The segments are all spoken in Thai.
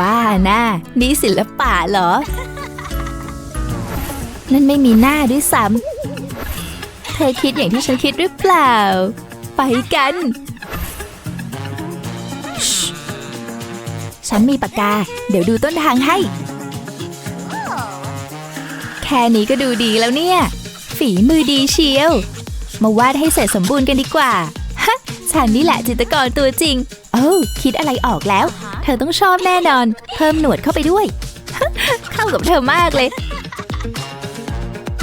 บ้านะนี่ศิลปะเหรอ นั่นไม่มีหน้าด้วยซ้ำ เธอคิดอย่างที่ฉันคิดหรือเปล่า ไปกันชิฉันมีปากกา เดี๋ยวดูต้นทางให้ แค่นี้ก็ดูดีแล้วเนี่ย ฝีมือดีเชียว มาวาดให้เสร็จสมบูรณ์กันดีกว่าฮะ ฉันนี่แหละจิตรกรตัวจริง โอ้าคิดอะไรออกแล้ว เธอต้องชอบแน่นอน เพิ่มหนวดเข้าไปด้วย เข้ากับเธอมากเลย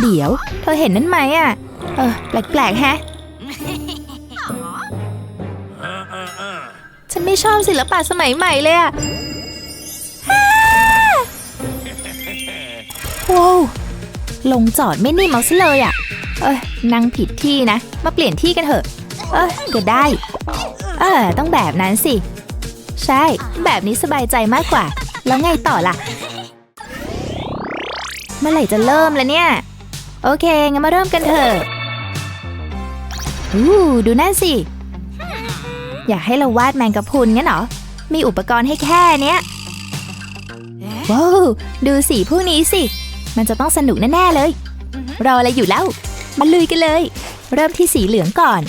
เดี๋ยว เธอเห็นนั่นไหมอะ เออ แปลกๆแฮะ ฉันไม่ชอบศิลปะสมัยใหม่เลยอะอ้าว้าวลงจอดไม่นิ่มเอาซะเลยอะ เอ้ยนั่งผิดที่นะ มาเปลี่ยนที่กันเถอะ เอ้ยก็ได้ เออ ต้องแบบนั้นสิ ใช่ แบบนี้สบายใจมากกว่า แล้วไงต่อล่ะ เมื่อไหร่จะเริ่มแล้วเนี่ย โอเค งั้นมาเริ่มกันเถอะอู้ดูนั่นสิ อยากให้เราวาดแมงกะพรุนงั้นเหรอ มีอุปกรณ์ให้แค่เนี้ย ว้าว ดูสีพวกนี้สิ มันจะต้องสนุกแน่ ๆ เลย รออะไรอยู่แล้ว มาลุยกันเลย เริ่มที่สีเหลืองก่อน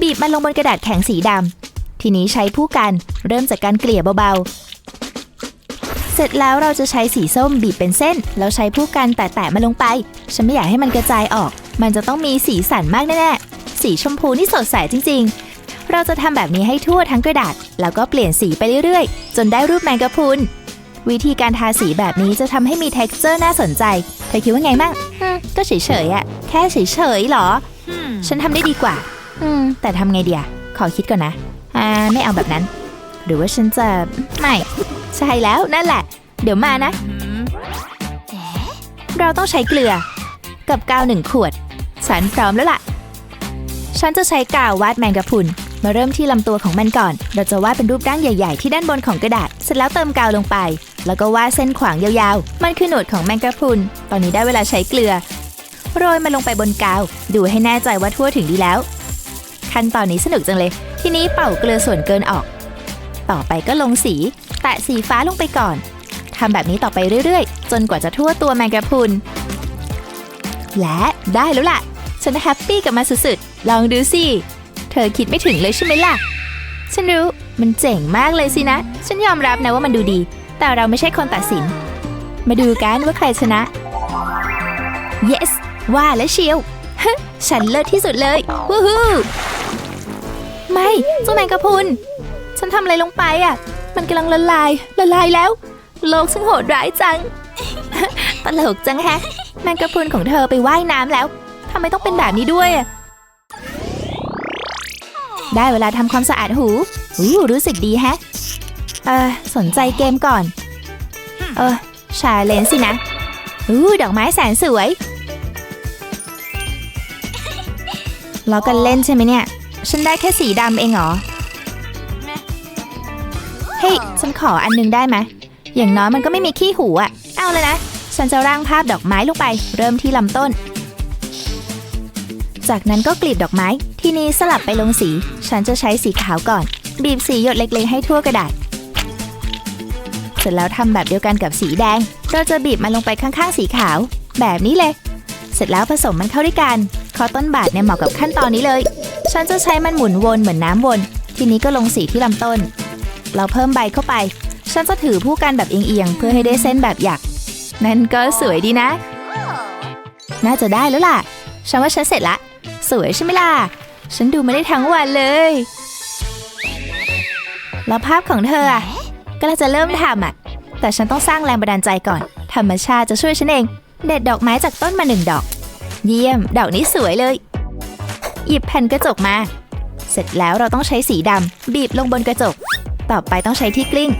บีบมันลงบนกระดาษแข็งสีดำ ทีนี้ใช้ผู้กันเริ่มจากการเกลี่ยเบาๆ เสร็จแล้วเราจะใช้สีส้มบีบเป็นเส้น แล้วใช้ผู้กันแตะๆมันลงไป ฉันไม่อยากให้มันกระจายออก มันจะต้องมีสีสันมากแน่ๆ สีชมพูนี่สดใสจริง ๆ เราจะทำแบบนี้ให้ทั่วทั้งกระดาษ แล้วก็เปลี่ยนสีไปเรื่อยๆ จนได้รูปแมงกะพรุนวิธีการทาสีแบบนี้จะทำให้มี t e x t อร์น่าสนใจ เธอคิดว่าไงมั่งอืมก็เฉยๆอะแค่เฉยๆหรอ ฉันทำได้ดีกว่า อืม แต่ทำไงเดียขอคิดก่อนนะ อ่า ไม่เอาแบบนั้น หรือว่าฉันจะ ไม่ ใช่แล้วนั่นแหละ เดี๋ยวมานะ เราต้องใช้เกลือ กับกาวหนึ่งขวด ฉันพร้อมแล้วล่ะ ฉันจะใช้กาววาดแมงกะพรุน มาเริ่มที่ลำตัวของมันก่อน เราจะวาดเป็นรูปร่างใหญ่ ๆ ที่ด้านบนของกระดาษ เสร็จแล้วเติมกาวลงไป แล้วก็วาดเส้นขวางยาวๆ มันคือหนวดของแมงกะพรุน ตอนนี้ได้เวลาใช้เกลือ โรยมันลงไปบนกาว ดูให้แน่ใจว่าทั่วถึงดีแล้ว ขั้นตอนนี้สนุกจังเลย ทีนี้เป่าเกลือส่วนเกินออก ต่อไปก็ลงสี แตะสีฟ้าลงไปก่อนทำแบบนี้ต่อไปเรื่อยๆ จนกว่าจะทั่วตัวแมงกะพรุน และได้แล้วล่ะ ฉันแฮปปี้กับมันสุดๆ ลองดูสิ เธอคิดไม่ถึงเลยใช่ไหมล่ะ ฉันรู้ มันเจ๋งมากเลยสินะ ฉันยอมรับนะว่ามันดูดี แต่เราไม่ใช่คนตัดสิน มาดูกันว่าใครชนะ yes ว่าแล้วเชียวฉันเลิศที่สุดเลย วู้ฮู้ ไม่เจ้าแมงกะพรุน ฉันทำอะไรลงไปอะ มันกำลังละลายละลายแล้ว โลกฉันโหดร้ายจัง ตลกจังแฮะ แมงกะพรุนของเธอไปว่ายน้ำแล้วทำไมต้องเป็นแบบนี้ด้วยอะได้เวลาทำความสะอาดหูวิวรู้สึกดีแฮะ เออสนใจเกมก่อน เออ ชาเลนสินะอู้ดอกไม้แสนสวยล้อกันเล่นใช่ไหมเนี่ย ฉันได้แค่สีดำเองเหรอ เฮ้ย ฉันขออันนึงได้ไหม อย่างน้อยมันก็ไม่มีขี้หูอะเอาเลยนะ ฉันจะร่างภาพดอกไม้ลงไป เริ่มที่ลำต้น จากนั้นก็กลีบดอกไม้ ทีนี้สลับไปลงสี ฉันจะใช้สีขาวก่อน บีบสีหยดเล็กๆให้ทั่วกระดาษ เสร็จแล้วทำแบบเดียวกันกับสีแดง เราจะบีบมันลงไปข้างๆ สีขาว แบบนี้เลย เสร็จแล้วผสมมันเข้าด้วยกัน คอต้นบาทเนี่ยเหมาะกับขั้นตอนนี้เลย ฉันจะใช้มันหมุนวนเหมือนน้ำวน ทีนี้ก็ลงสีที่ลำต้น เราเพิ่มใบเข้าไป ฉันจะถือผู้กันแบบเอียงๆ เพื่อให้ได้เส้นแบบหยัก นั่นก็สวยดีนะ น่าจะได้แล้วล่ะ ฉันว่าฉันเสร็จละ สวยใช่ไหมล่ะ ฉันดูมาได้ทั้งวันเลย แล้วภาพของเธออะก็เราจะเริ่มทำอะ แต่ฉันต้องสร้างแรงบันดาลใจก่อน ธรรมชาติจะช่วยฉันเอง เด็ดดอกไม้จากต้นมาหนึ่งดอก เยี่ยม ดอกนี้สวยเลย หยิบแผ่นกระจกมา เสร็จแล้วเราต้องใช้สีดำบีบลงบนกระจก ต่อไปต้องใช้ที่กลิ้ง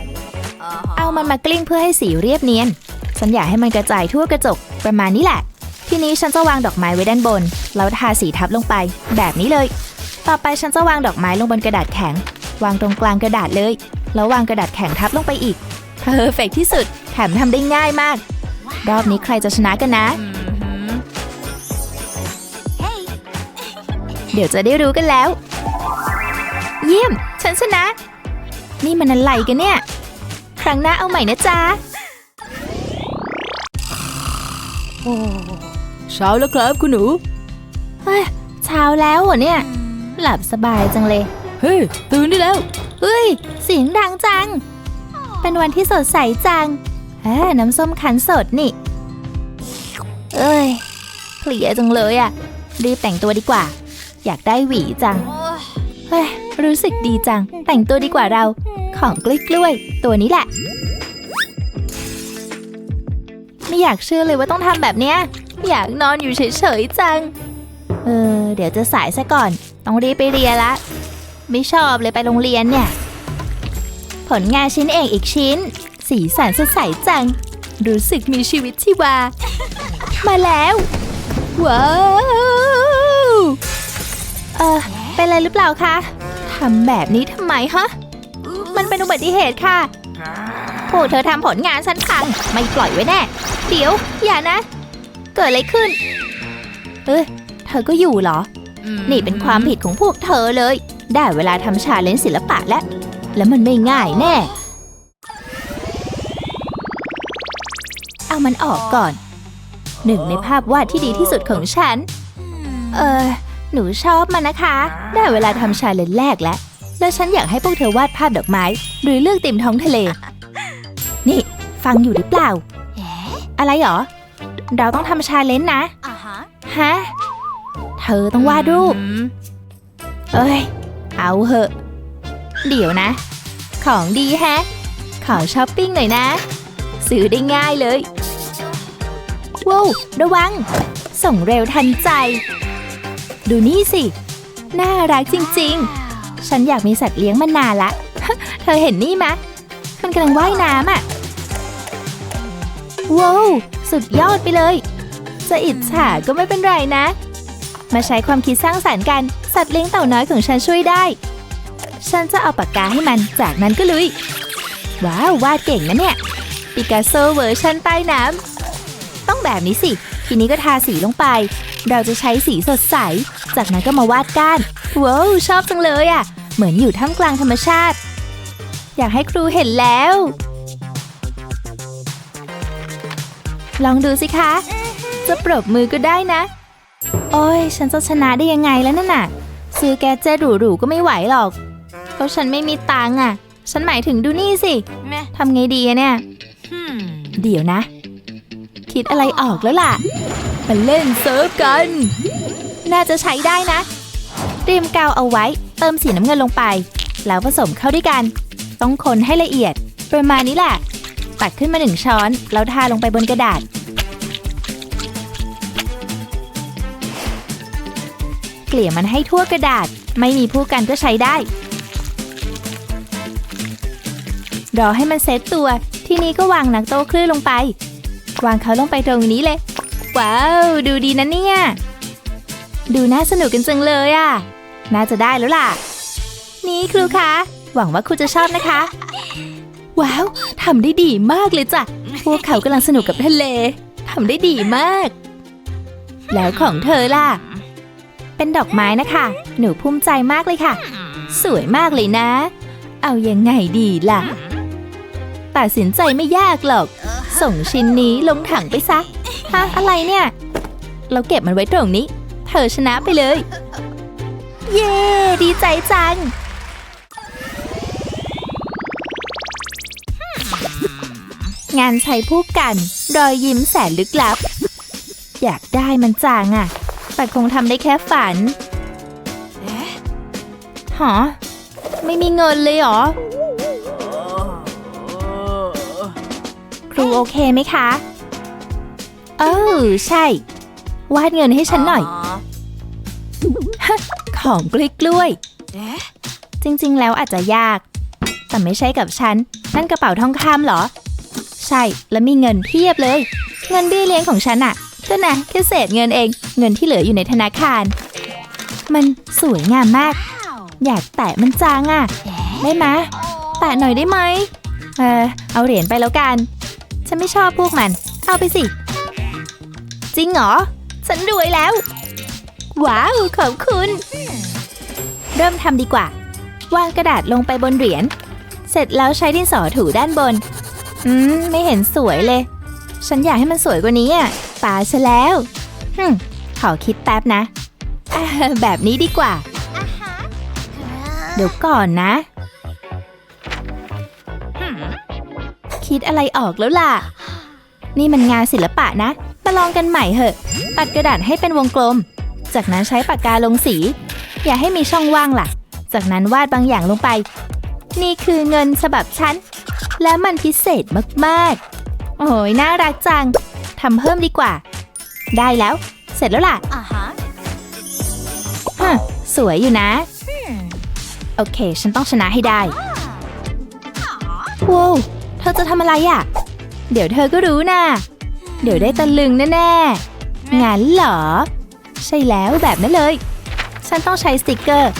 เอามันมากลิ้งเพื่อให้สีเรียบเนียน ฉันอยากให้มันกระจายทั่วกระจกประมาณนี้แหละ ทีนี้ฉันจะวางดอกไม้ไว้ด้านบน แล้วทาสีทับลงไป แบบนี้เลย ต่อไปฉันจะวางดอกไม้ลงบนกระดาษแข็ง วางตรงกลางกระดาษเลย แล้ววางกระดาษแข็งทับลงไปอีกเพอร์เฟกที่สุด แถมทำได้ง่ายมาก รอบนี้ใครจะชนะกันนะ เดี๋ยวจะได้รู้กันแล้ว เยี่ยม ฉันชนะ นี่มันอะไรกันเนี่ย ครั้งหน้าเอาใหม่นะจ๊ะเช้าแล้วครับคุณหนูเฮ้ยเช้าแล้วเหรอเนี่ย หลับสบายจังเลย เฮ้ย ตื่นได้แล้ว เฮ้ย เสียงดังจัง เป็นวันที่สดใสจังแหมน้ำส้มคั้นสดนี่ เอ้ยเพลียจังเลยอะรีบแต่งตัวดีกว่า อยากได้หวีจัง เฮ้ย รู้สึกดีจัง แต่งตัวดีกว่าเรา ของกล้วยกล้วยๆ ตัวนี้แหละ ไม่อยากเชื่อเลยว่าต้องทำแบบเนี้ย อยากนอนอยู่เฉยๆจัง เออ เดี๋ยวจะสายซะก่อน ต้องรีบไปเรียนละ ไม่ชอบเลยไปโรงเรียนเนี่ย ผลงานชิ้นเองอีกชิ้น สีสันสดใสจัง รู้สึกมีชีวิตชีวา มาแล้ว ว้าว เออเป็นอะไรหรือเปล่าคะทำแบบนี้ทำไมฮะ มันเป็นอุบัติเหตุค่ะพวกเธอทำผลงานฉันพัง ไม่ปล่อยไว้แน่ เดี๋ยว อย่านะ เกิดอะไรขึ้น เอ้ย เธอก็อยู่เหรอ นี่เป็นความผิดของพวกเธอเลย ได้เวลาทำชาเลนจ์ศิลปะแล้ว แล้วมันไม่ง่ายแน่ เอามันออกก่อน หนึ่งในภาพวาดที่ดีที่สุดของฉัน เออ หนูชอบมันนะคะ ได้เวลาทำชาเลนจ์แรกแล้ว แล้วฉันอยากให้พวกเธอวาดภาพดอกไม้ หรือเลือกติมท้องทะเล นี่ ฟังอยู่หรือเปล่า อะไรหรอ เราต้องทำชาเลนจ์นะฮะ เธอต้องวาดรูป เอ้ย เอาเหอะ เดี๋ยวนะ ของดีแฮะ ขอช้อปปิ้งหน่อยนะ ซื้อได้ง่ายเลย ว้าว ระวัง ส่งเร็วทันใจ ดูนี่สิ น่ารักจริงๆ ฉันอยากมีสัตว์เลี้ยงมานานละ เธอเห็นนี่ไหมะ มันกำลังว่ายน้ำอะ ว้าว สุดยอดไปเลย จะอิจฉาก็ไม่เป็นไรนะ มาใช้ความคิดสร้างสรรค์กัน สัตว์เลี้ยงเต่าน้อยของฉันช่วยได้ ฉันจะเอาปากกาให้มัน จากนั้นก็ลุย ว้าว วาดเก่งนะเนี่ย ปิกัสโซเวอร์ชันใต้น้ำ ต้องแบบนี้สิ ทีนี้ก็ทาสีลงไป เราจะใช้สีสดใส จากนั้นก็มาวาดก้านว้าวชอบจังเลยอะ เหมือนอยู่ท่ามกลางธรรมชาติ อยากให้ครูเห็นแล้ว ลองดูสิคะ จะปรบมือก็ได้นะ โอ้ยฉันจะชนะได้ยังไงแล้วนั่นน่ะ ซื้อแกดเจตหรูๆก็ไม่ไหวหรอก เพราะฉันไม่มีตังค์อะ ฉันหมายถึงดูนี่สิแม่ทำไงดีอะเนี่ยเดี๋ยวนะ คิดอะไรออกแล้วล่ะมาเล่นเซิร์ฟกัน น่าจะใช้ได้นะเตรียมกาวเอาไว้ เติมสีน้ำเงินลงไป แล้วผสมเข้าด้วยกัน ต้องคนให้ละเอียด ประมาณนี้แหละ ตักขึ้นมาหนึ่งช้อน แล้วทาลงไปบนกระดาษ เกลี่ยมันให้ทั่วกระดาษ ไม่มีผู้กันก็ใช้ได้ รอให้มันเซตตัว ทีนี้ก็วางนักโต้คลื่นลงไป วางเขาลงไปตรงนี้เลย ว้าว ดูดีนะเนี่ย ดูน่าสนุกกันจังเลยอะ่ะ น่าจะได้แล้วล่ะ นี่ครูคะ หวังว่าครูจะชอบนะคะ ว้าวทำได้ดีมากเลยจ้ะ พวกเขากำลังสนุกกับทะเลทำได้ดีมาก แล้วของเธอล่ะ เป็นดอกไม้นะคะ หนูภูมิใจมากเลยค่ะ สวยมากเลยนะ เอายังไงดีล่ะตัดสินใจไม่ยากหรอก ส่งชิ้นนี้ลงถังไปซะฮะอะไรเนี่ย เราเก็บมันไว้ตรงนี้ อชนะไปเลย เย้ ดีใจจัง งานใช้ผู้กัน รอยยิ้มแสนลึกลับ อยากได้มันจังอะแต่คงทำได้แค่ฝันหอไม่มีเงินเลยเหรอ ครูโอเคไหมคะ เออใช่ วาดเงินให้ฉันหน่อย ของกล้วยกล้วยๆจริงๆ แล้วอาจจะยาก แต่ไม่ใช่กับฉัน นั่นกระเป๋าทองคำเหรอ ใช่ แล้วมีเงินเพียบเลย เงินเบี้ยเลี้ยงของฉันอะก็นะแค่เศษเงินเอง เงินที่เหลืออยู่ในธนาคาร มันสวยงามมาก อยากแตะมันจังอะได้ไหมะแตะหน่อยได้ไหมเออเอาเหรียญไปแล้วกัน ฉันไม่ชอบพวกมัน เอาไปสิ จริงเหรอ ฉันรวยแล้ว ว้าว ขอบคุณ เริ่มทำดีกว่า วางกระดาษลงไปบนเหรียญ เสร็จแล้วใช้ดินสอถูด้านบน อืม ไม่เห็นสวยเลย ฉันอยากให้มันสวยกว่านี้อะตาซะแล้วฮึขอคิดแป๊บนะ แบบนี้ดีกว่า เดี๋ยวก่อนนะคิดอะไรออกแล้วล่ะ นี่มันงานศิลปะนะ มาลองกันใหม่เหอะ ตัดกระดาษให้เป็นวงกลม จากนั้นใช้ปากกาลงสี อย่าให้มีช่องว่างล่ะ จากนั้นวาดบางอย่างลงไป นี่คือเงินฉบับฉัน และมันพิเศษมากๆ โอ้ยน่ารักจังทำเพิ่มดีกว่า ได้แล้ว เสร็จแล้วล่ะ Uh-huh. ฮะสวยอยู่นะ โอเค ฉันต้องชนะให้ได้ว้าวเธอจะทำอะไรอะ่ะ เดี๋ยวเธอก็รู้นะ เดี๋ยวได้ตะลึงแน่ๆงั้นเหรอ ใช่แล้วแบบนั้นเลย ฉันต้องใช้สติกเกอร์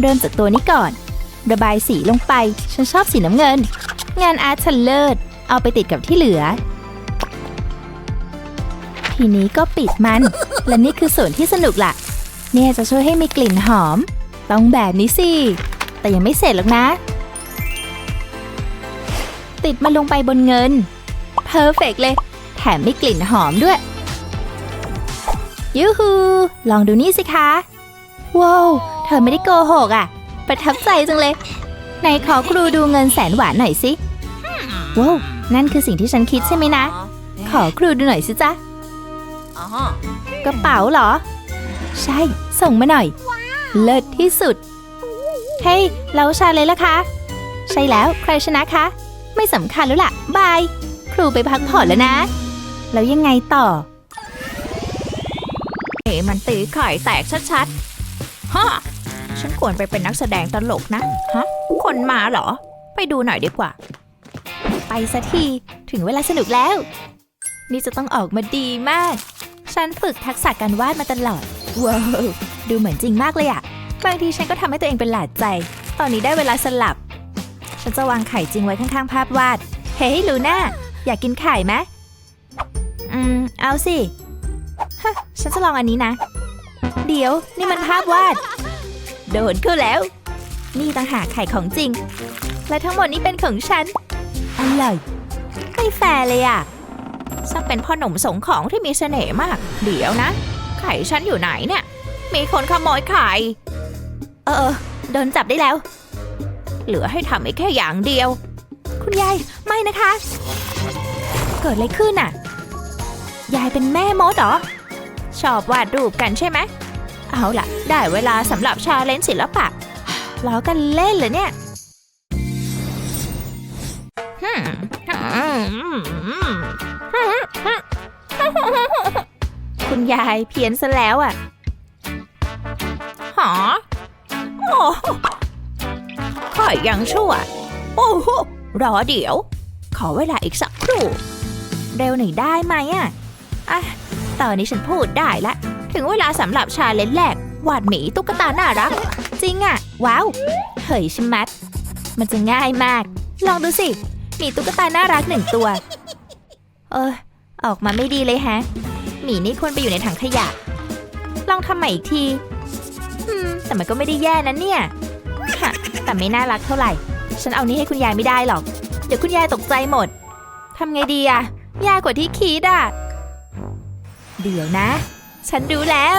เริ่มจากตัวนี้ก่อน ระบายสีลงไป ฉันชอบสีน้ำเงิน งานอาร์ตฉันเลิศ เอาไปติดกับที่เหลือ ทีนี้ก็ปิดมัน และนี่คือส่วนที่สนุกล่ะ เนี่ยจะช่วยให้มีกลิ่นหอม ต้องแบบนี้สิ แต่ยังไม่เสร็จหรอกนะ ติดมันลงไปบนเงินเพอร์เฟกเลย แถมมีกลิ่นหอมด้วย ยูฮูลองดูนี่สิคะ ว้าว เธอไม่ได้โกหกอะ ประทับใจจังเลยไหนขอครูดูเงินแสนหวานหน่อยสิ ว้าว นั่นคือสิ่งที่ฉันคิดใช่ไหมนะ ขอครูดูหน่อยสิจ๊ะ Uh-huh. กระเป๋าเหรอ ใช่ ส่งมาหน่อย เลิศที่สุด เฮ้ยเราชาเลยละคะ ใช่แล้วใครชนะคะ ไม่สำคัญแล้วล่ะ บาย ครูไปพักผ่อนแล้วนะ แล้วยังไงต่อ เอมันตีไข่แตกชัดๆ ฮะ ฉันควรไปเป็นนักแสดงตลกนะ ฮะ คนมาเหรอ ไปดูหน่อยดีกว่า ไปสักที ถึงเวลาสนุกแล้ว นี่จะต้องออกมาดีมาก ฉันฝึกทักษะการวาดมาตลอด ว้าว ดูเหมือนจริงมากเลยอะบางทีฉันก็ทำให้ตัวเองเป็นหลาดใจ ตอนนี้ได้เวลาสลับ ฉันจะวางไข่จริงไว้ข้างๆ ภาพวาด เฮ้ยลูน่า อยากกินไข่ไหมอืม เอาสิ ฮะ ฉันจะลองอันนี้นะ เดี๋ยวนี่มันภาพวาด โดนเข้าแล้ว นี่ต่างหากไข่ของจริง และทั้งหมดนี้เป็นของฉันอะไรไม่แฟร์เลยอะช่างเป็นพ่อหนุ่มสงของที่มีเสน่ห์มาก เดี๋ยวนะ ไข่ฉันอยู่ไหนเนี่ย มีคนขโมยไข่ เออเออโดนจับได้แล้ว เหลือให้ทำอีกแค่อย่างเดียว คุณยาย ไม่นะคะ เกิดอะไรขึ้นอะ ยายเป็นแม่มดเหรอ ชอบวาดรูปกันใช่ไหม เอาล่ะ ได้เวลาสำหรับชาเลนจ์ศิลปะล้อกันเล่นเหรอเนี่ยฮึ่มอืมคุณยายเพี้ยนซะแล้วอะหอโอ้ข่อยยังชั่ว โอ้โหรอเดี๋ยว ขอเวลาอีกสักครู่ เร็วหน่อยได้ไหมอะ อะ ตอนนี้ฉันพูดได้ละ ถึงเวลาสำหรับชาเลนจ์แรกวาดหมีตุ๊กตาน่ารัก จริงอะว้าว เฮ้ยชิมัด มันจะง่ายมาก ลองดูสิ มีตุ๊กตาน่ารักหนึ่งตัว เออ ออกมาไม่ดีเลยแฮะ หมีนี่ควรไปอยู่ในถังขยะ ลองทำใหม่อีกทีแต่มันก็ไม่ได้แย่นะเนี่ยฮะแต่ไม่น่ารักเท่าไหร่ ฉันเอานี้ให้คุณยายไม่ได้หรอก เดี๋ยวคุณยายตกใจหมดทำไงดีอะยากกว่าที่คิดอะ เดี๋ยวนะ ฉันดูแล้ว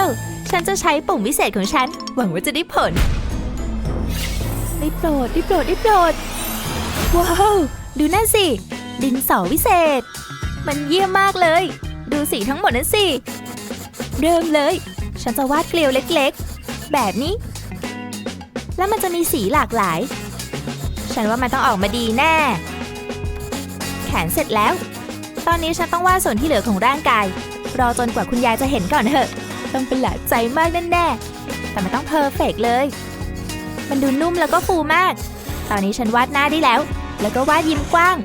ฉันจะใช้ปุ่มวิเศษของฉัน หวังว่าจะได้ผล ได้โปรดได้โปรดได้โปรด ว้าว ดูนั่นสิ ดินสอวิเศษ มันเยี่ยมมากเลย ดูสีทั้งหมดนั้นสิ เริ่มเลย ฉันจะวาดเกลียวเล็กๆ แบบนี้ แล้วมันจะมีสีหลากหลาย ฉันว่ามันต้องออกมาดีแน่ แขนเสร็จแล้ว ตอนนี้ฉันต้องวาดส่วนที่เหลือของร่างกาย รอจนกว่าคุณยายจะเห็นก่อนเถอะ ต้องเป็นหลาใจมากแน่ๆแต่มันต้องเพอร์เฟกต์เลย มันดูนุ่มแล้วก็ฟูมาก ตอนนี้ฉันวาดหน้าได้แล้ว แล้วก็วาดยิ้มกว้าง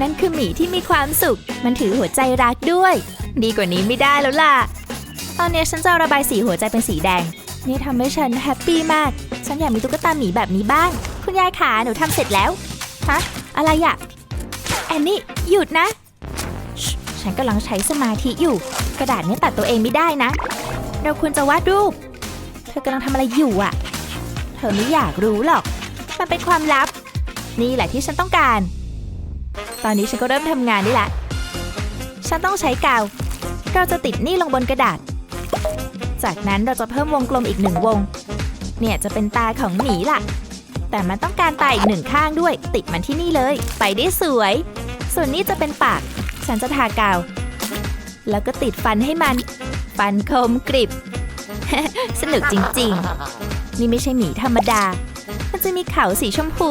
นั่นคือหมีที่มีความสุข มันถือหัวใจรักด้วย ดีกว่านี้ไม่ได้แล้วล่ะ ตอนนี้ฉันจะระบายสีหัวใจเป็นสีแดง นี่ทำให้ฉันแฮปปี้มาก ฉันอยากมีตุ๊กตาหมีแบบนี้บ้าง คุณยายขาหนูทำเสร็จแล้ว ฮะ อะไรอะแอนนี่หยุดนะ ฉันกำลังใช้สมาธิอยู่ กระดาษนี้ตัดตัวเองไม่ได้นะ เราควรจะวาดรูป เธอกำลังทำอะไรอยู่อะเธอไม่อยากรู้หรอก มันเป็นความลับ นี่แหละที่ฉันต้องการ ตอนนี้ฉันก็เริ่มทำงานได้ละ ฉันต้องใช้กาว เราจะติดนี่ลงบนกระดาษ จากนั้นเราจะเพิ่มวงกลมอีกหนึ่งวง เนี่ยจะเป็นตาของหมีล่ะ แต่มันต้องการตาอีกหนึ่งข้างด้วย ติดมันที่นี่เลย ไปได้สวย ส่วนนี้จะเป็นปาก ฉันจะทากาว แล้วก็ติดฟันให้มัน ฟันคมกริบ สนุกจริงๆ นี่ไม่ใช่หมีธรรมดา มันจะมีเขาสีชมพู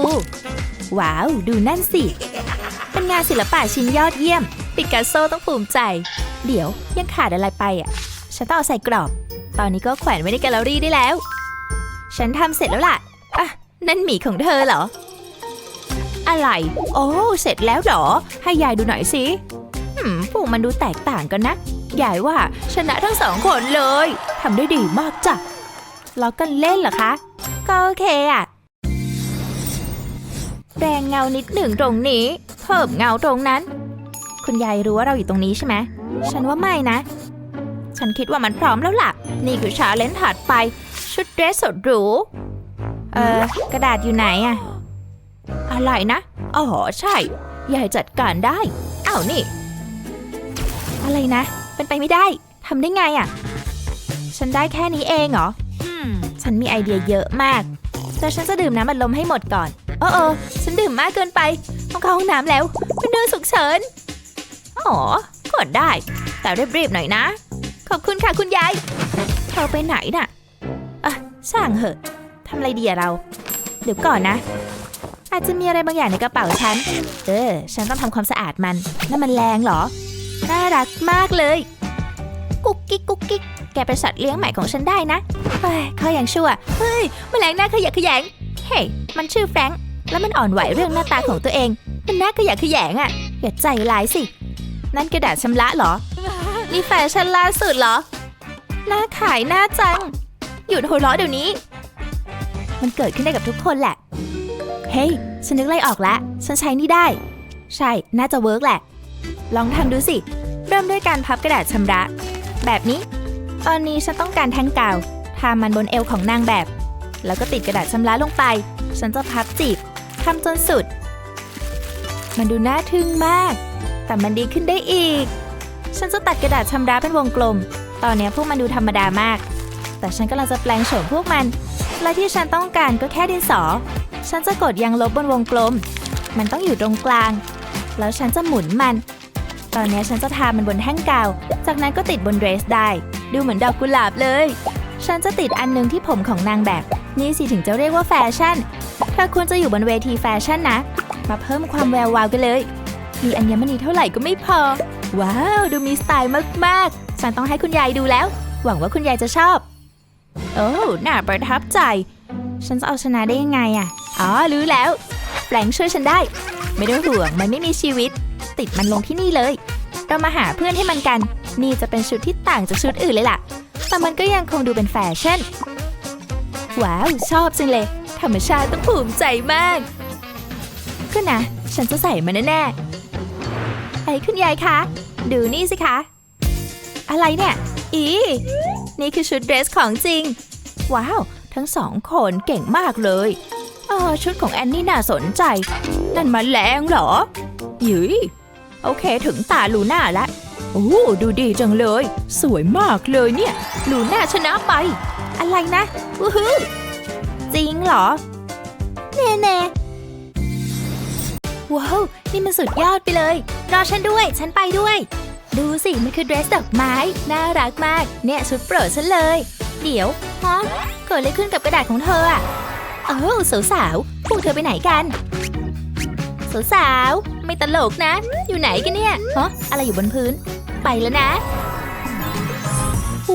ว้าว ดูนั่นสิ เป็นงานศิลปะชิ้นยอดเยี่ยม ปิกัสโซต้องภูมิใจ เดี๋ยวยังขาดอะไรไปอะ ฉันต้องเอาใส่กรอบ ตอนนี้ก็แขวนไว้ในแกลเลอรี่ได้แล้ว ฉันทำเสร็จแล้วล่ะ อะ นั่นหมีของเธอเหรออะไร โอ้ เสร็จแล้วเหรอ ให้ยายดูหน่อยสิ หืมพวกมันดูแตกต่างกันนะยายว่าชนะทั้งสองคนเลยทำได้ดีมากจ้ะล้อกันเล่นเหรอคะ ก็โอเคอะแรงเงานิดหนึ่งตรงนี้ เพิ่มเงาตรงนั้น คุณยายรู้ว่าเราอยู่ตรงนี้ใช่ไหมฉันว่าไม่นะ ฉันคิดว่ามันพร้อมแล้วล่ะ นี่คือชาเลนจ์ถัดไป ชุดเดรสสดหรู เออกระดาษอยู่ไหนอะอะไรนะ อ๋อใช่ ยายจัดการได้ อ้าวนี่ อะไรนะ เป็นไปไม่ได้ ทำได้ไงอะฉันได้แค่นี้เองเหรอฉันมีไอเดียเยอะมาก แต่ฉันจะดื่มน้ำอัดลมให้หมดก่อนเออเออฉันดื่มมากเกินไป ต้องเข้าห้องน้ำแล้ว เป็นเรื่องฉุกเฉิน อ๋อกดได้ แต่รีบๆหน่อยนะ ขอบคุณค่ะคุณยาย เธอไปไหนน่ะอะช่างเหอะทำอะไรดีอะเรา เดี๋ยวก่อนนะ อาจจะมีอะไรบางอย่างในกระเป๋าฉัน เออ ฉันต้องทำความสะอาดมันนั่นมันแรงเหรอ น่ารักมากเลย กุ๊กกิ๊กกุ๊กกิ๊กแกเป็นสัตว์เลี้ยงใหม่ของฉันได้นะเฮ้ยเขายังชั่ว เฮ้ยแมลงหน้าขยะแขยง เฮ้ยมันชื่อแฟรงค์แล้วมันอ่อนไหวเรื่องหน้าตาของตัวเอง มันน่าขยะแขยงอะ่ะอย่าใจร้ายสิ นั่นกระดาษชำระเหรอ นี่แฟชั่นล่าสุดเหรอน่าขายหน่าจัง หยุดหัวเราะเดี๋ยวนี้ มันเกิดขึ้นได้กับทุกคนแหละ เฮ้ยฉันนึกอะไรออกแล้ว ฉันใช้นี่ได้ ใช่ น่าจะเวิร์กแหละ ลองทำดูสิ เริ่มด้วยการพับกระดาษชำระ แบบนี้ ตอนนี้ฉันต้องการแท่งกาวทามันบนเอวของนางแบบ แล้วก็ติดกระดาษชำระลงไป ฉันจะพับจีบทำจนสุด มันดูน่าทึ่งมาก แต่มันดีขึ้นได้อีก ฉันจะตัดกระดาษชำระเป็นวงกลม ตอนนี้พวกมันดูธรรมดามาก แต่ฉันกำลังจะแปลงโฉมพวกมัน และที่ฉันต้องการก็แค่ดินสอ ฉันจะกดยางลบบนวงกลม มันต้องอยู่ตรงกลาง แล้วฉันจะหมุนมัน ตอนนี้ฉันจะทามันบนแท่งกาว จากนั้นก็ติดบนเดรสได้ ดูเหมือนดอกกุหลาบเลย ฉันจะติดอันหนึงที่ผมของนางแบบ นี่สิถึงจะเรียกว่าแฟชั่นเธอควรจะอยู่บนเวทีแฟชั่นนะ มาเพิ่มความแวววาวกันเลย มีอัญมณีเท่าไหร่ก็ไม่พอ ว้าว ดูมีสไตล์มากๆ ฉันต้องให้คุณยายดูแล้ว หวังว่าคุณยายจะชอบ โอ้น่าประทับใจ ฉันจะเอาชนะได้ยังไงอะอ๋อรู้แล้วแฟรงช่วยฉันได้ ไม่ต้องห่วงมันไม่มีชีวิต ติดมันลงที่นี่เลย เรามาหาเพื่อนให้มันกัน นี่จะเป็นชุดที่ต่างจากชุดอื่นเลยล่ะ แต่มันก็ยังคงดูเป็นแฟชั่น ว้าว ชอบจังเลย ธรรมชาติต้องภูมิใจมาก ก็นะ ฉันจะใส่มันแน่ๆไอ้คุณยายคะ ดูนี่สิคะ อะไรเนี่ย อี นี่คือชุดเดรสของจริง ว้าว ทั้งสองคนเก่งมากเลยเออชุดของแอนนี่น่าสนใจ นั่นมันแรงเหรอยุย โอเคถึงตาลูน่าแล้วโอ้ดูดีจังเลย สวยมากเลยเนี่ย ลูน่าชนะไป อะไรนะวู้ฮู้จริงเหรอ แน่แน่ว้าวนี่มันสุดยอดไปเลย รอฉันด้วย ฉันไปด้วย ดูสิ มันคือเดรสดอกไม้ น่ารักมาก เนี่ยชุดโปรดฉันเลย เดี๋ยวฮะเกิดอะไรขึ้นกับกระดาษของเธออะเอ้าสาวๆพวกเธอไปไหนกัน สาวๆ ไม่ตลกนะ อยู่ไหนกันเนี่ยฮะอะไรอยู่บนพื้น ไปแล้วนะ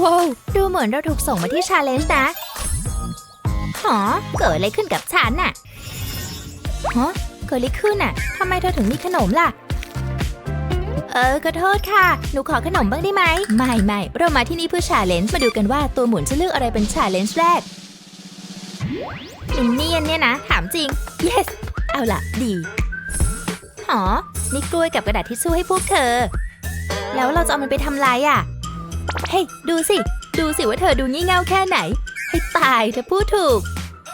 ว้าว ดูเหมือนเราถูกส่งมาที่ชาเลนจ์นะหอเกิดอะไรขึ้นกับฉันน่ะฮะเกิดอะไรขึ้นน่ะทำไมเธอถึงมีขนมล่ะ เออขอโทษค่ะ หนูขอขนมบ้างได้ไหม ไม่ไม่เรามาที่นี่เพื่อชาเลนจ์มาดูกันว่าตัวหมุนจะเลือกอะไรเป็นชาเลนจ์แรกมินเนี่ยนเนี่ยนะ ถามจริง yes เอาล่ะ ดี หอนี่กล้วยกับกระดาษทิชชู่ให้พวกเธอ แล้วเราจะเอามันไปทำไรอะ เฮ้ย ดูสิ ดูสิว่าเธอดูงี่เง่าแค่ไหน ให้ตายเธอพูดถูก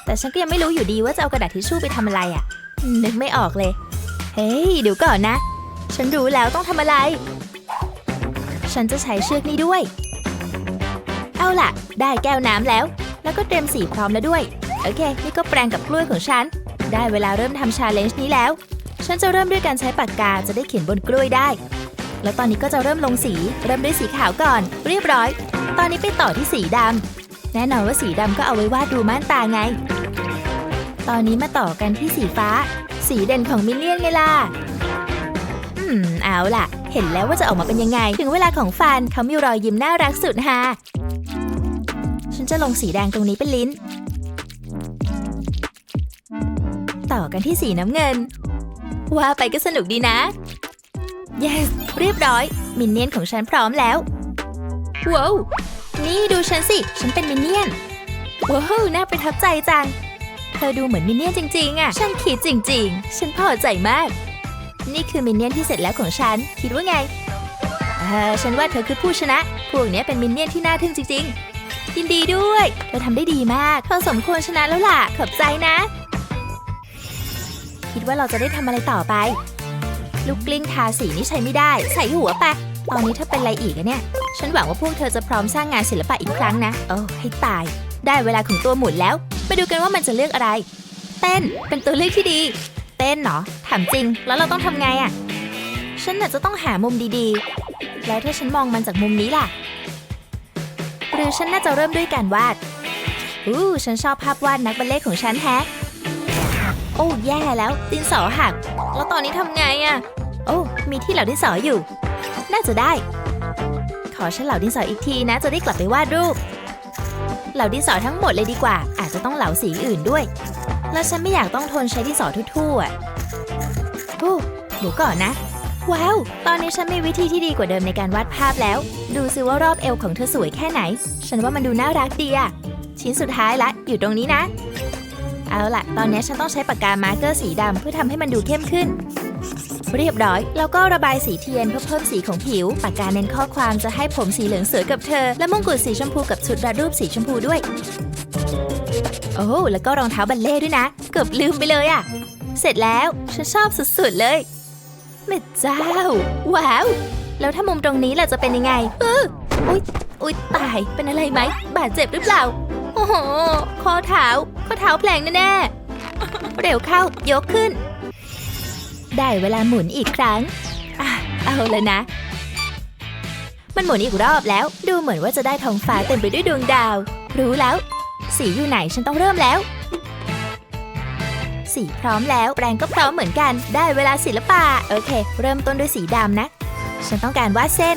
แต่ฉันก็ยังไม่รู้อยู่ดีว่าจะเอากระดาษทิชชู่ไปทำอะไรอะ่ะ นึกไม่ออกเลย เฮ้ย เดี๋ยวก่อนนะ ฉันรู้แล้วต้องทำอะไร ฉันจะใช้เชือกนี้ด้วย เอาล่ะ ได้แก้วน้ำแล้ว แล้วก็เตรียมสีพร้อมแล้วด้วย โอเค นี่ก็แปรงกับกล้วยของฉัน ได้เวลาเริ่มทำชาเลนจ์นี้แล้ว ฉันจะเริ่มด้วยการใช้ปากกาจะได้เขียนบนกล้วยได้ แล้วตอนนี้ก็จะเริ่มลงสี เริ่มด้วยสีขาวก่อน เรียบร้อย ตอนนี้ไปต่อที่สีดำแน่นอนว่าสีดำก็เอาไว้วาดรูม่านตาไง ตอนนี้มาต่อกันที่สีฟ้า สีเด่นของมินเนี่ยนไงล่ะอืมเอาล่ะ เห็นแล้วว่าจะออกมาเป็นยังไง ถึงเวลาของฟันเขามีรอยยิ้มน่ารักสุดฮาฉันจะลงสีแดงตรงนี้เป็นลิ้น ต่อกันที่สีน้ำเงิน ว่าไปก็สนุกดีนะ yes เรียบร้อย มินเนี่ยนของฉันพร้อมแล้ว ว้าว นี่ดูฉันสิ ฉันเป็นมินเนี่ยน ว้าว น่าประทับใจจัง เธอดูเหมือนมินเนี่ยนจริง ๆอะฉันคิดจริง ๆ ฉันพอใจมาก นี่คือมินเนี่ยนที่เสร็จแล้วของฉัน คิดว่าไงเออฉันว่าเธอคือผู้ชนะ พวกเนี้ยเป็นมินเนี่ยนที่น่าทึ่งจริง ๆ ยินดีด้วย เธอทำได้ดีมาก เธอสมควรชนะแล้วล่ะ ขอบใจนะ ว่าเราจะได้ทำอะไรต่อไป ลูกกลิ้งทาสีนี่ใช้ไม่ได้ ใส่หัวไปตอนนี้เธอเป็นอะไรอีกอะเนี่ย ฉันหวังว่าพวกเธอจะพร้อมสร้างงานศิลปะอีกครั้งนะ โอ้ให้ตาย ได้เวลาของตัวหมุนแล้ว ไปดูกันว่ามันจะเลือกอะไร เต้น เป็นตัวเลือกที่ดี เต้นเหรอถามจริง แล้วเราต้องทำไงอะฉันน่ะจะต้องหามุมดีๆ แล้วถ้าฉันมองมันจากมุมนี้ล่ะ หรือฉันน่าจะเริ่มด้วยการวาด อู้ ฉันชอบภาพวาดนักบัลเล่ของฉันแฮะ โอ้แย่แล้วดินสอหัก แล้วตอนนี้ทำไงอะโอ้มีที่เหล่าดินสออยู่ น่าจะได้ ขอฉันเหล่าดินสออีกทีนะ จะได้กลับไปวาดรูป เหล่าดินสอทั้งหมดเลยดีกว่า อาจจะต้องเหลาสีอื่นด้วย แล้วฉันไม่อยากต้องทนใช้ดินสอทั่วๆอะอู้เดี๋ยวก่อนนะ ว้าว ตอนนี้ฉันมีวิธีที่ดีกว่าเดิมในการวาดภาพแล้ว ดูซิว่ารอบเอวของเธอสวยแค่ไหน ฉันว่ามันดูน่ารักดีอะชิ้นสุดท้ายละ อยู่ตรงนี้นะ เอาล่ะ ตอนนี้ฉันต้องใช้ปากกามาร์กเกอร์สีดำเพื่อทำให้มันดูเข้มขึ้น เรียบร้อย แล้วก็ระบายสีเทียนเพื่อเพิ่มสีของผิว ปากกาเน้นข้อความจะให้ผมสีเหลืองสวยกับเธอ และมงกุฎสีชมพูกับชุดรัดรูปสีชมพูด้วย โอ้แล้วก็รองเท้าบัลเล่ด้วยนะ เกือบลืมไปเลยอะเสร็จแล้วฉันชอบสุดๆเลยแม่เจ้า ว้าว แล้วถ้ามุมตรงนี้ล่ะจะเป็นยังไงเอออุ๊ยอุ๊ยตายเป็นอะไรไหมบาดเจ็บหรือเปล่า โอ้โหข้อเท้าข้อเท้าแผลงแน่ๆ เร็วเข้ายกขึ้น ได้เวลาหมุนอีกครั้งอะเอาเลยนะ มันหมุนอีกรอบแล้วดูเหมือนว่าจะได้ท้องฟ้าเต็มไปด้วยดวงดาว รู้แล้ว สีอยู่ไหนฉันต้องเริ่มแล้ว สีพร้อมแล้วแปรงก็พร้อมเหมือนกัน ได้เวลาศิลปะโอเค เริ่มต้นด้วยสีดำนะ ฉันต้องการวาดเส้น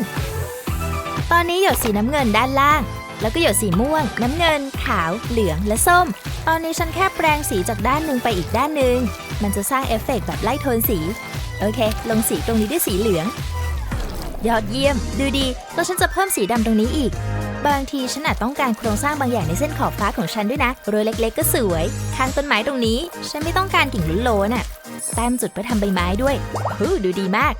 ตอนนี้หยดสีน้ำเงินด้านล่าง แล้วก็หยดสีม่วง น้ำเงิน ขาว เหลืองและส้ม ตอนนี้ฉันแค่แปรงสีจากด้านหนึ่งไปอีกด้านหนึ่ง มันจะสร้างเอฟเฟกต์แบบไล่โทนสี โอเค ลงสีตรงนี้ด้วยสีเหลือง ยอดเยี่ยม ดูดี แล้วฉันจะเพิ่มสีดำตรงนี้อีก บางทีฉันอาจต้องการโครงสร้างบางอย่างในเส้นขอบฟ้าของฉันด้วยนะโรยเล็ก ๆ ก็สวย ข้างต้นไม้ตรงนี้ ฉันไม่ต้องการกิ่งโลนๆน่ะ แต้มจุดเพื่อทำใบไม้ด้วยฮู้ดูดีมาก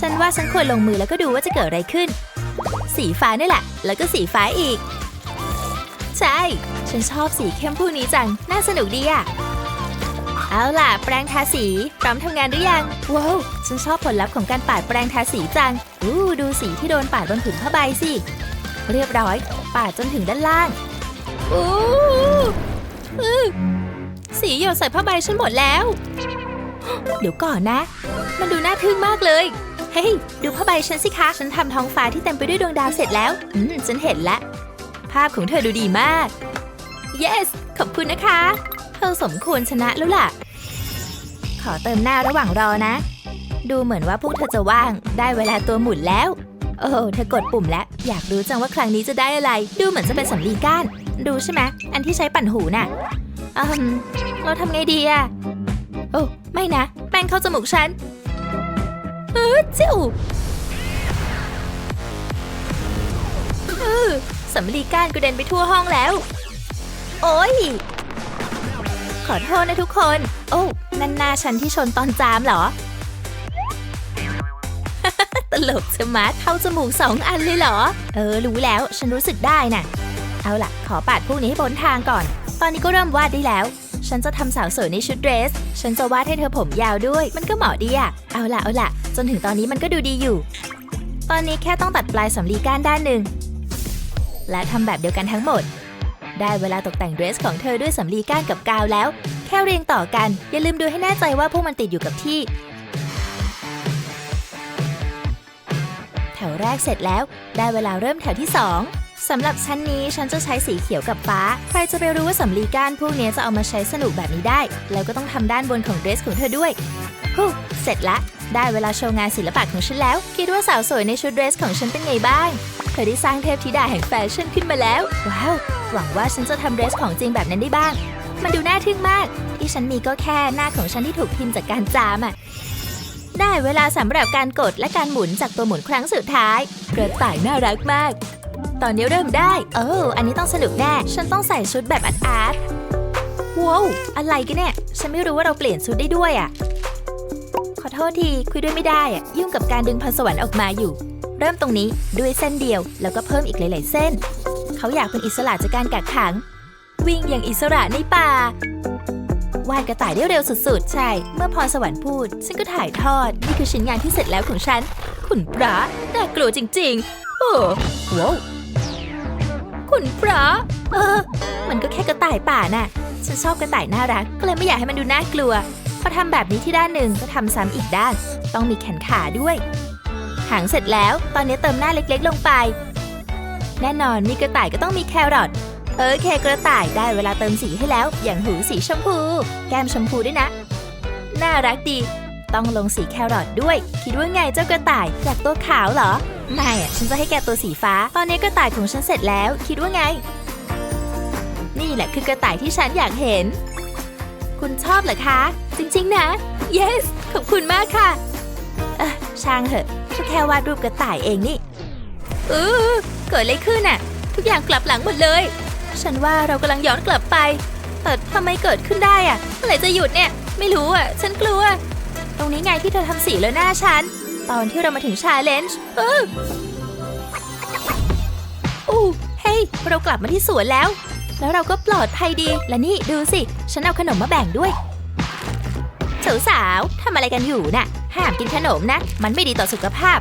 ฉันว่าฉันควรลงมือแล้วก็ดูว่าจะเกิดอะไรขึ้น สีฟ้านี่แหละ แล้วก็สีฟ้าอีก ใช่ ฉันชอบสีเข้มพวกนี้จัง น่าสนุกดีอะเอาล่ะ แปรงทาสี พร้อมทำงานหรือยัง ว้าว ฉันชอบผลลัพธ์ของการปาดแปรงทาสีจัง อู้ ดูสีที่โดนปาดบนผืนผ้าใบสิ เรียบร้อย ปาดจนถึงด้านล่าง อู้สีหยดใส่ผ้าใบฉันหมดแล้ว เดี๋ยวก่อนนะ มันดูน่าทึ่งมากเลย เฮ้ย ดูผ้าใบฉันสิคะ ฉันทำท้องฟ้าที่เต็มไปด้วยดวงดาวเสร็จแล้ว อืม ฉันเห็นแล้วภาพของเธอดูดีมาก yes ขอบคุณนะคะ เธอสมควรชนะแล้วล่ะ ขอเติมหน้าระหว่างรอนะ ดูเหมือนว่าพวกเธอจะว่าง ได้เวลาตัวหมุนแล้ว โอ้โหเธอกดปุ่มแล้ว อยากรู้จังว่าครั้งนี้จะได้อะไร ดูเหมือนจะเป็นสำลีก้าน ดูใช่ไหม อันที่ใช้ปั่นหูน่ะอืมเราทำไงดีอะโอ้ ไม่นะ แป้งเข้าจมูกฉัน เจิ้วเออสำลีก้านกระเด็นไปทั่วห้องแล้ว โอ้ย ขอโทษนะทุกคน โอ้นั่นหน้าฉันที่ชนตอนจามเหรอ ตลกชะมัดเข้าจมูกสองอันเลยเหรอ เออ รู้แล้วฉันรู้สึกได้น่ะ เอาล่ะ ขอปาดพวกนี้ให้พ้นทางก่อน ตอนนี้ก็เริ่มวาดได้แล้วฉันจะทำสาวสวยในชุดเดรส ฉันจะวาดให้เธอผมยาวด้วย มันก็เหมาะดีอะเอาล่ะเอาล่ะ นถึงตอนนี้มันก็ดูดีอยู่ ตอนนี้แค่ต้องตัดปลายสำลีก้านด้านหนึ่ง และทำแบบเดียวกันทั้งหมด ได้เวลาตกแต่งเดรสของเธอด้วยสำลีก้านกับกาวแล้ว แค่เรียงต่อกัน อย่าลืมดูให้แน่ใจว่าพวกมันติดอยู่กับที่ แถวแรกเสร็จแล้ว ได้เวลาเริ่มแถวที่2สำหรับชั้นนี้ฉันจะใช้สีเขียวกับฟ้า ใครจะไปรู้ว่าสำลีก้านพวกนี้จะเอามาใช้สนุกแบบนี้ได้ แล้วก็ต้องทำด้านบนของเดรสของเธอด้วยฮู้เสร็จละ ได้เวลาโชว์งานศิลปะของฉันแล้ว คิดว่าสาวสวยในชุดเดรสของฉันเป็นไงบ้าง เธอได้สร้างเทพธิดาแห่งแฟชั่นขึ้นมาแล้ว ว้าว หวังว่าฉันจะทำเดรสของจริงแบบนั้นได้บ้าง มันดูน่าทึ่งมาก ที่ฉันมีก็แค่หน้าของฉันที่ถูกพิมพ์จากการจามอะได้เวลาสำหรับการกดและการหมุนจากตัวหมุนครั้งสุดท้าย กระต่ายน่ารักมาก ตอนนี้เริ่มได้ เอออันนี้ต้องสนุกแน่ ฉันต้องใส่ชุดแบบอาร์ตว้าว อะไรกันเนี่ย ฉันไม่รู้ว่าเราเปลี่ยนชุดได้ด้วยอะ ขอโทษทีคุยด้วยไม่ได้อะยุ่งกับการดึงพรสวรรค์ออกมาอยู่ เริ่มตรงนี้ด้วยเส้นเดียว แล้วก็เพิ่มอีกหลาย ๆ เส้น เขาอยากเป็นอิสระจากการกักขัง วิ่งอย่างอิสระในป่าวาดกระต่ายได้เร็วสุด ๆ ใช่ เมื่อพรสวรรค์พูด ฉันก็ถ่ายทอด นี่คือชิ้นงานที่เสร็จแล้วของฉัน คุณพระน่ากลัวจริง ๆ โอ้ว้าวคุณพระเออ มันก็แค่กระต่ายป่าน่ะ ฉันชอบกระต่ายน่ารัก ก็เลยไม่อยากให้มันดูน่ากลัว พอทำแบบนี้ที่ด้านหนึ่งก็ทำซ้ำอีกด้าน ต้องมีแขนขาด้วย หางเสร็จแล้ว ตอนนี้เติมหน้าเล็กๆ ลงไป แน่นอนมีกระต่ายก็ต้องมีแครอทโอเคกระต่ายได้เวลาเติมสีให้แล้ว อย่างหูสีชมพู แก้มชมพูด้วยนะ น่ารักดี ต้องลงสีแครอทด้วย คิดว่าไงเจ้ากระต่ายอยากตัวขาวเหรอ ไม่อะฉันจะให้แกตัวสีฟ้า ตอนนี้กระต่ายของฉันเสร็จแล้ว คิดว่าไง นี่แหละคือกระต่ายที่ฉันอยากเห็น คุณชอบเหรอคะ จริงๆนะ yes ขอบคุณมากค่ะ เออช่างเหอะก็แค่วาดรูปกระต่ายเองนี่เออเกิดอะไรขึ้นน่ะทุกอย่างกลับหลังหมดเลย ฉันว่าเรากำลังย้อนกลับไปแต่ทำไมเกิดขึ้นได้อะเมื่อไหร่จะหยุดเนี่ย ไม่รู้อะฉันกลัว ตรงนี้ไงที่เธอทำสีแล้วหน้าฉัน ตอนที่เรามาถึงชาเลนจ์เอออู้เฮ้ยเรากลับมาที่สวนแล้ว แล้วเราก็ปลอดภัยดี และนี่ดูสิ ฉันเอาขนมมาแบ่งด้วยสาวๆทำอะไรกันอยู่น่ะ ห้ามกินขนมนะ มันไม่ดีต่อสุขภาพ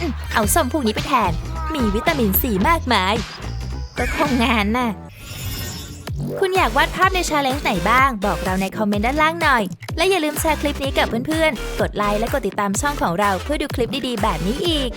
อเอาส้มพวกนี้ไปแทน มีวิตามินซีมากมาย ก็คงงานน่ะ คุณอยากวาดภาพในชาเลนจ์ไหนบ้าง บอกเราในคอมเมนต์ด้านล่างหน่อย และอย่าลืมแชร์คลิปนี้กับเพื่อนๆ กดไลค์และกดติดตามช่องของเราเพื่อดูคลิปดีๆ แบบนี้อีก